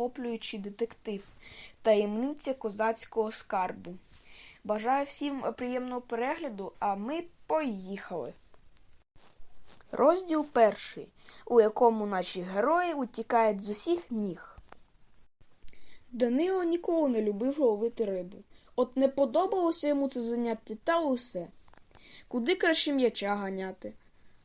захоплюючий детектив, таємниця козацького скарбу. Бажаю всім приємного перегляду, а ми поїхали. Розділ перший, у якому наші герої утікають з усіх ніг. Данило ніколи не любив ловити рибу. От не подобалося йому це заняття та усе. Куди краще м'яча ганяти.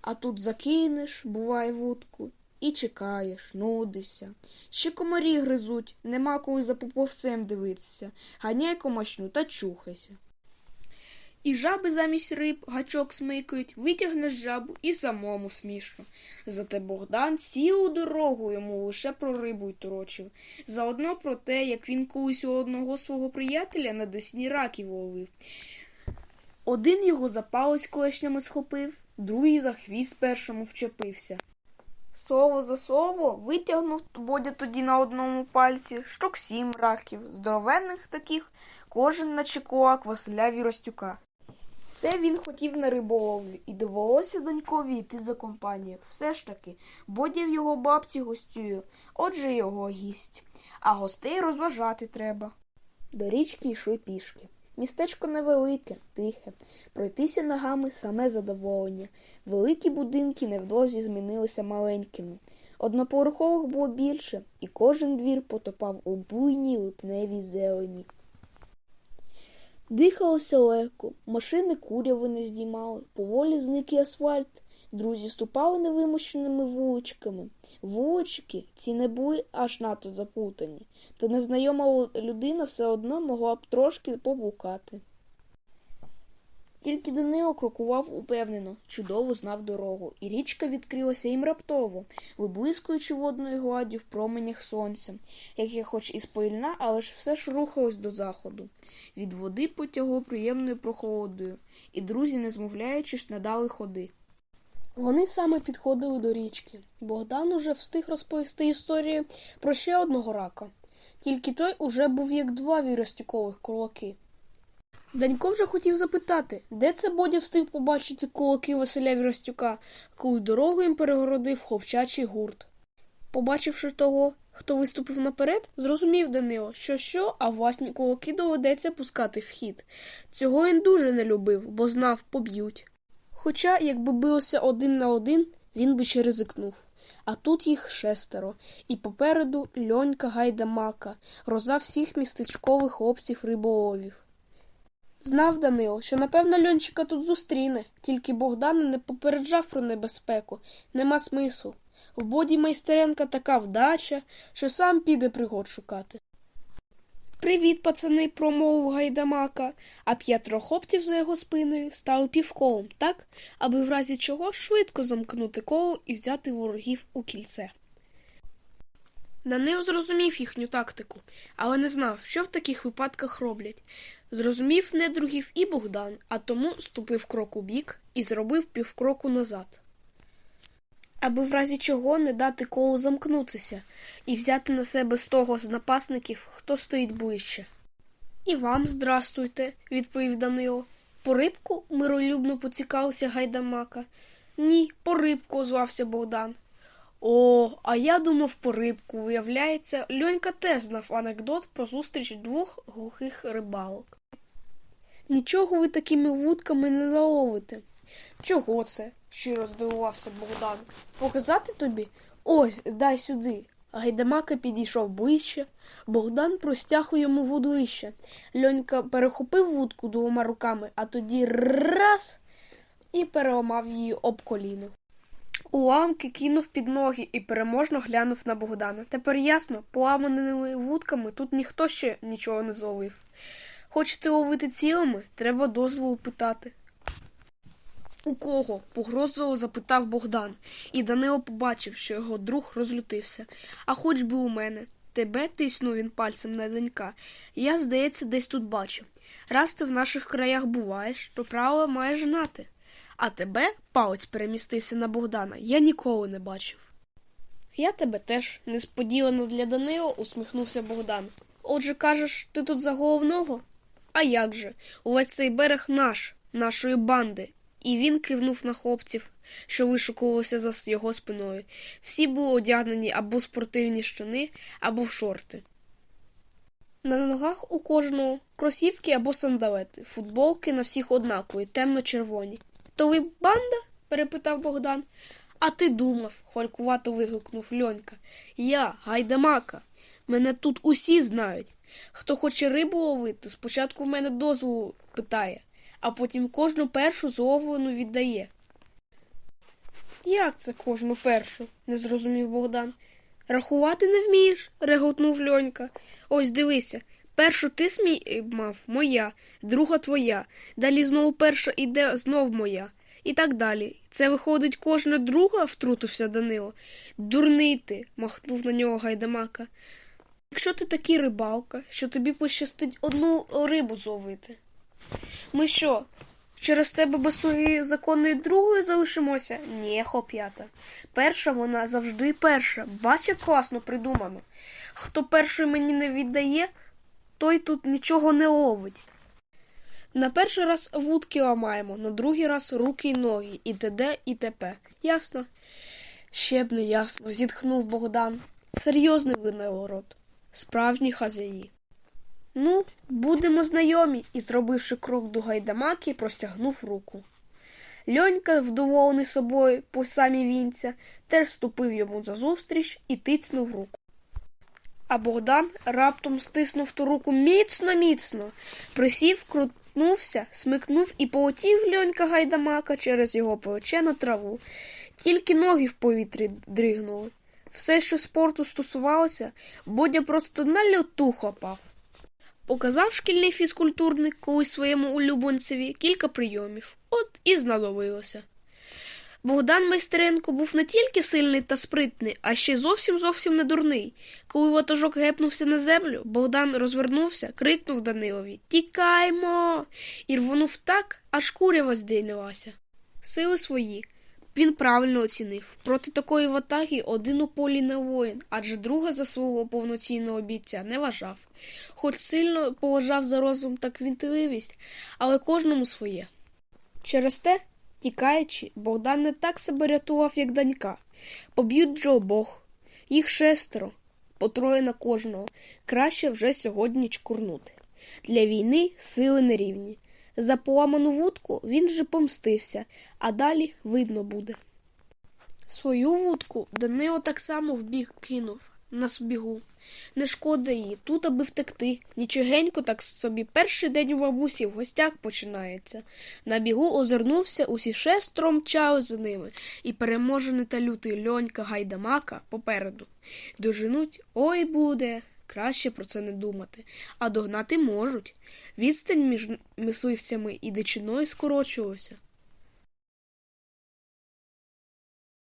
А тут закинеш, буває, вудку, і чекаєш, нудишся. Ще комарі гризуть, нема коли за поповцем дивитися. Ганяй комашню та чухайся. І жаби замість риб гачок смикають, витягнеш жабу і самому смішно. Зате Богдан цілу дорогу йому лише про рибу й торочив. Заодно про те, як він колись у одного свого приятеля на десні раків ловив. Один його за палець клешнями схопив, другий за хвіст першому вчепився. Слово за слово витягнув Бодя тоді на одному пальці штук сім раків, здоровенних таких, кожен наче кулак Василя Віростюка. Це він хотів на риболовлю, і довелося донькові йти за компанію. Все ж таки, Бодя в його бабці гостює, отже його гість, а гостей розважати треба. До річки йшли пішки. Містечко невелике, тихе, пройтися ногами саме задоволення. Великі будинки невдовзі змінилися маленькими. Одноповерхових було більше, і кожен двір потопав у буйній липневій зелені. Дихалося легко, машини куряви не здіймали, поволі зник і асфальт. Друзі ступали невимушеними вуличками. Вулички ці не були аж надто запутані, та незнайома людина все одно могла б трошки поблукати. Тільки Данило крокував упевнено, чудово знав дорогу, і річка відкрилася їм раптово, виблискуючи водною гладдю в променях сонця, яке хоч і спильна, але ж все ж рухалось до заходу. Від води потягло приємною прохолодою, і друзі, не змовляючись, надали ходи. Вони саме підходили до річки. Богдан уже встиг розповісти історію про ще одного рака. Тільки той уже був як два віростюкових кулаки. Данько вже хотів запитати, де це Бодя встиг побачити кулаки Василя Віростюка, коли дорогу їм перегородив хлопчачий гурт. Побачивши того, хто виступив наперед, зрозумів Данило, що що, а власні кулаки доведеться пускати в хід. Цього він дуже не любив, бо знав, поб'ють. Хоча, якби билося один на один, він би ще ризикнув. А тут їх шестеро, і попереду льонька гайдамака, роза всіх містечкових хлопців риболовів. Знав Данило, що напевно льончика тут зустріне, тільки Богдан не попереджав про небезпеку, нема смислу. В боді майстеренка така вдача, що сам піде пригод шукати. Привіт, пацани, промовив гайдамака, а п'ятеро хлопців за його спиною стали півколом, так, аби в разі чого швидко замкнути коло і взяти ворогів у кільце. Данил зрозумів їхню тактику, але не знав, що в таких випадках роблять. Зрозумів недругів і Богдан, а тому ступив крок у бік і зробив півкроку назад. Аби в разі чого не дати колу замкнутися і взяти на себе з того з напасників, хто стоїть ближче. І вам здрастуйте, відповів Данило. По рибку миролюбно поцікавився гайдамака. Ні, по рибку, озвався Богдан. О, а я думав по рибку. Виявляється, Льонька теж знав анекдот про зустріч двох глухих рибалок. Нічого ви такими вудками не наловите. Чого це? Щиро здивувався Богдан. Показати тобі? Ось, дай сюди. Гайдамака підійшов ближче. Богдан простяг йому вудлище. Льонька перехопив вудку двома руками, а тоді раз і переламав її об коліно. Уламки кинув під ноги і переможно глянув на Богдана. Тепер ясно, поламаними вудками тут ніхто ще нічого не зловив. Хочете ловити цілими, треба дозволу питати. У кого? погрозливо запитав Богдан, і Данило побачив, що його друг розлютився. А хоч би у мене. Тебе тиснув він пальцем на донька. Я, здається, десь тут бачив. Раз ти в наших краях буваєш, то право маєш знати. А тебе, палець перемістився на Богдана, я ніколи не бачив. Я тебе теж, несподівано для Данило, усміхнувся Богдан. Отже, кажеш, ти тут за головного? А як же? Увесь цей берег наш, нашої банди. І він кивнув на хлопців, що вишукувалися за його спиною. Всі були одягнені або в спортивні штани, або в шорти. На ногах у кожного кросівки або сандалети, футболки на всіх однакові, темно-червоні. То ви банда? перепитав Богдан. А ти думав, холькувато вигукнув Льонька. Я, гайдамака. Мене тут усі знають. Хто хоче рибу ловити, спочатку в мене дозволу питає, а потім кожну першу зловлену віддає. Як це кожну першу? не зрозумів Богдан. Рахувати не вмієш? реготнув Льонька. Ось дивися. Першу ти смій е, мав, моя, друга твоя. Далі знову перша іде знов моя. І так далі. Це виходить кожна друга, втрутився Данило. Дурний ти, махнув на нього гайдамака. Якщо ти такий рибалка, що тобі пощастить одну рибу зловити. Ми що, через тебе без своєї законної другої залишимося? Ні, хоп'ята. Перша вона завжди перша. Бач, як класно придумано. Хто перший мені не віддає, той тут нічого не ловить. На перший раз вудки ламаємо, на другий раз руки й ноги, і т.д. і т.п. Ясно? Ще б не ясно, зітхнув Богдан. Серйозний винагород. Справжні хазяї. Ну, будемо знайомі, і, зробивши крок до гайдамаки, простягнув руку. Льонька, вдоволений собою по самі вінця, теж ступив йому за зустріч і тицнув руку. А Богдан раптом стиснув ту руку міцно, міцно, присів, крутнувся, смикнув і полетів льонька гайдамака через його плече на траву. Тільки ноги в повітрі дригнули. Все, що спорту стосувалося, Бодя просто на льоту хопав. Показав шкільний фізкультурник колись своєму улюбленцеві кілька прийомів. От і знадобилося. Богдан Майстеренко був не тільки сильний та спритний, а ще зовсім зовсім не дурний. Коли ватажок гепнувся на землю, Богдан розвернувся, крикнув Данилові Тікаймо. і рвонув так, аж курява здійнялася. Сили свої. Він правильно оцінив. Проти такої ватаги один у полі не воїн, адже друга за свого повноцінного бійця не вважав. Хоч сильно поважав за розум та квінтливість, але кожному своє. Через те, тікаючи, Богдан не так себе рятував, як донька. Поб'ють же обох. Їх шестеро, по троє на кожного. Краще вже сьогодні чкурнути. Для війни сили нерівні. За поламану вудку він вже помстився, а далі видно буде. Свою вудку Данило так само в біг кинув на збігу. Не шкода її, тут аби втекти. Нічогенько так собі перший день у бабусі в гостях починається. На бігу озирнувся, усі шестеро мчали за ними, і переможений та лютий льонька гайдамака попереду. Доженуть ой буде. Краще про це не думати, а догнати можуть. Відстань між мисливцями і дичиною скорочувалася.